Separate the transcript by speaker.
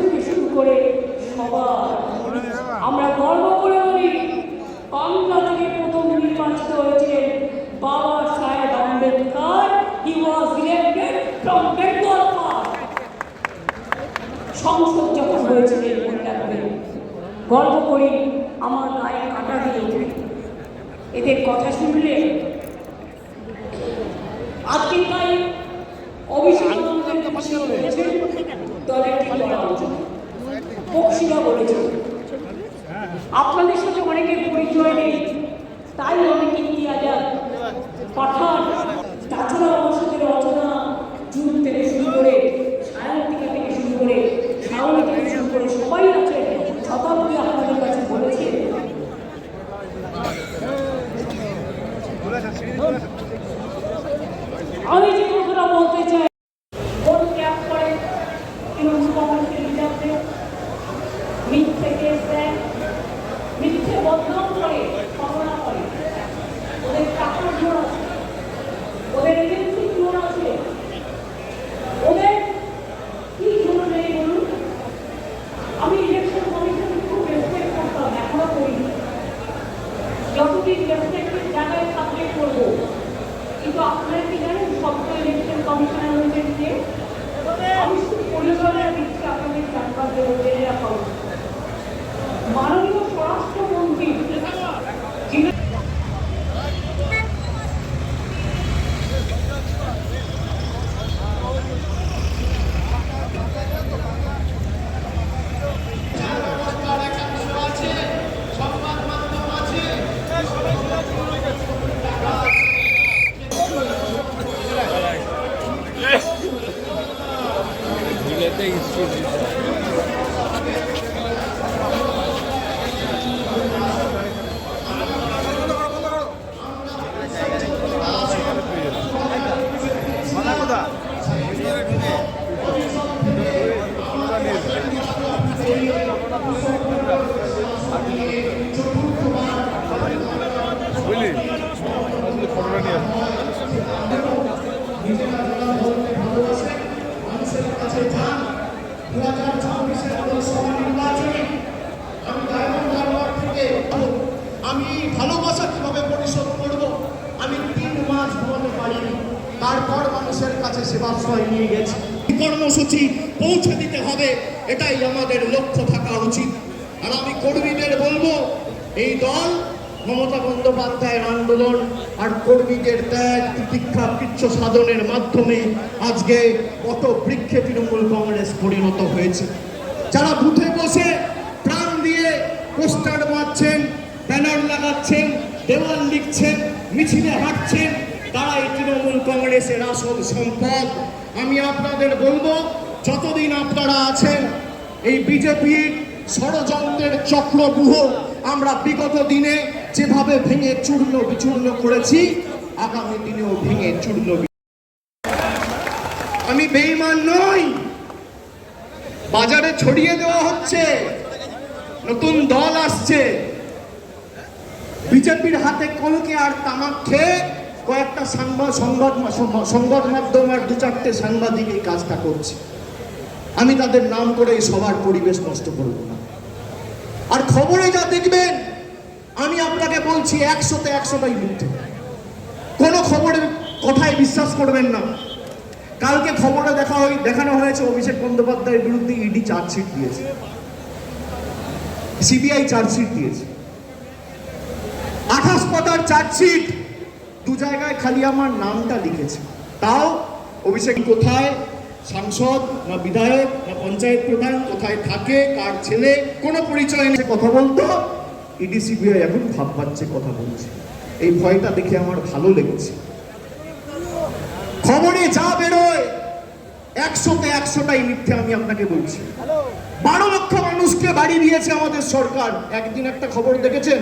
Speaker 1: থেকে শুরু করে সবার। আমরা গর্ব করে বলি, বাংলা থেকে প্রথম নির্বাচিত হয়েছিলেন Baba Saheb Ambedkar. He was elected from Bengal সংসদ যখন হয়েছিলেন গর্ব করি আমার গায়ে কাটা দিয়ে এদের কথা শুনলে আজকে তাই অভিষেক বলেছেন দলের কি করা উচিত বক্সিরা বলেছেন আপনাদের সাথে অনেকের পরিচয় নেই, তাই অনেকে আজাদ পাঠান, তাছাড়া সাথে রচনা জুন থেকে শুরু করে সায়ন্তিকা থেকে শুরু করে শাওনি থেকে শুরু করে সবাই আছে, শতাব্দী আপনাদের কাছে বলেছে। আমি যে কথাটা বলতে চাই, কোন ক্যাপ করে তৃণমূল কংগ্রেসের লিডারদের মিথ্যে মিথ্যে বদনাম করে খবরা করে। ওদের টাকার জোর আছে, ওদের এজেন্সি জোর আছে। ওদের কি জন্য নেই বলুন? আমি ইলেকশন কমিশন খুব রেসপেক্ট করতাম, এখনও করি। যতদিন রেসপেক্টের জায়গায় থাকলে করব, কিন্তু আপনারা কি জানেন ইলেকশন tem isso. আমি
Speaker 2: ভালোবাসা কীভাবে পরিশোধ করব? আমি তিন মাস ঘুমাতে পারিনি। তারপর মানুষের কাছে সেবাশ্রয় নিয়ে গেছি। কর্মসূচি পৌঁছে দিতে হবে, এটাই আমাদের লক্ষ্য থাকা উচিত। আর আমি কর্মীদের বলব, এই দল মমতা বন্দ্যোপাধ্যায়ের আন্দোলন আর কর্মীদের ত্যাগ, প্রতীক্ষা কৃচ্ছ সাধনের মাধ্যমে আজকে কত বৃক্ষে তৃণমূল কংগ্রেস পরিণত হয়েছে। যারা বুথে বসে লাগাচ্ছেন, দেওয়াল লিখছেন, মিছিলে হাঁটছেন তারাই তৃণমূল কংগ্রেসের আসল সম্পদ। আমি আপনাদের বলব, যতদিন আপনারা আছেন, এই বিজেপির ষড়যন্ত্রের চক্রবুহ আমরা বিগত দিনে যেভাবে ভেঙে চূর্ণ বিচূর্ণ করেছি, আগামী দিনেও ভেঙে চূর্ণ আমি বেইমান নই। বাজারে ছড়িয়ে দেওয়া হচ্ছে। নতুন দল আসছে। বিজেপির হাতে কলকে আর তামাক খেয়ে কয়েকটা সাংবাদ সংবাদ সংবাদ মাধ্যম আর দু চারটে সাংবাদিক এই কাজটা করছে। আমি তাদের নাম করে এই সবার পরিবেশ নষ্ট করব না। আর খবরে যা দেখবেন, আমি আপনাকে বলছি একশোতে একশোটাই মিথ্যে। কোনো খবরের কথায় বিশ্বাস করবেন না। কালকে খবরে দেখা হয় দেখানো হয়েছে, অভিষেক বন্দ্যোপাধ্যায়ের বিরুদ্ধে ইডি চার্জশিট দিয়েছে। সিবিআই চার্জশিট দিয়েছে। আঠাশ পাতার চার্জশিট। দু জায়গায় খালি আমার নামটা লিখেছে। তাও অভিষেক কোথায়? সাংসদ না বিধায়ক না পঞ্চায়েত প্রধান? কোথায় থাকে? কার ছেলে? কোনো পরিচয় নেই। কথা বলতো? ইডি সিবিআই এখন ভাব পাচ্ছে কথা বলছে। এই ভয়টা দেখে আমার ভালো লেগেছে। খবরে যা বেরোয়, একশোতে একশোটাই মিথ্যে আমি আপনাকে বলছি। বারো লক্ষ মানুষকে বাড়ি দিয়েছে আমাদের সরকার। একদিন একটা খবর দেখেছেন?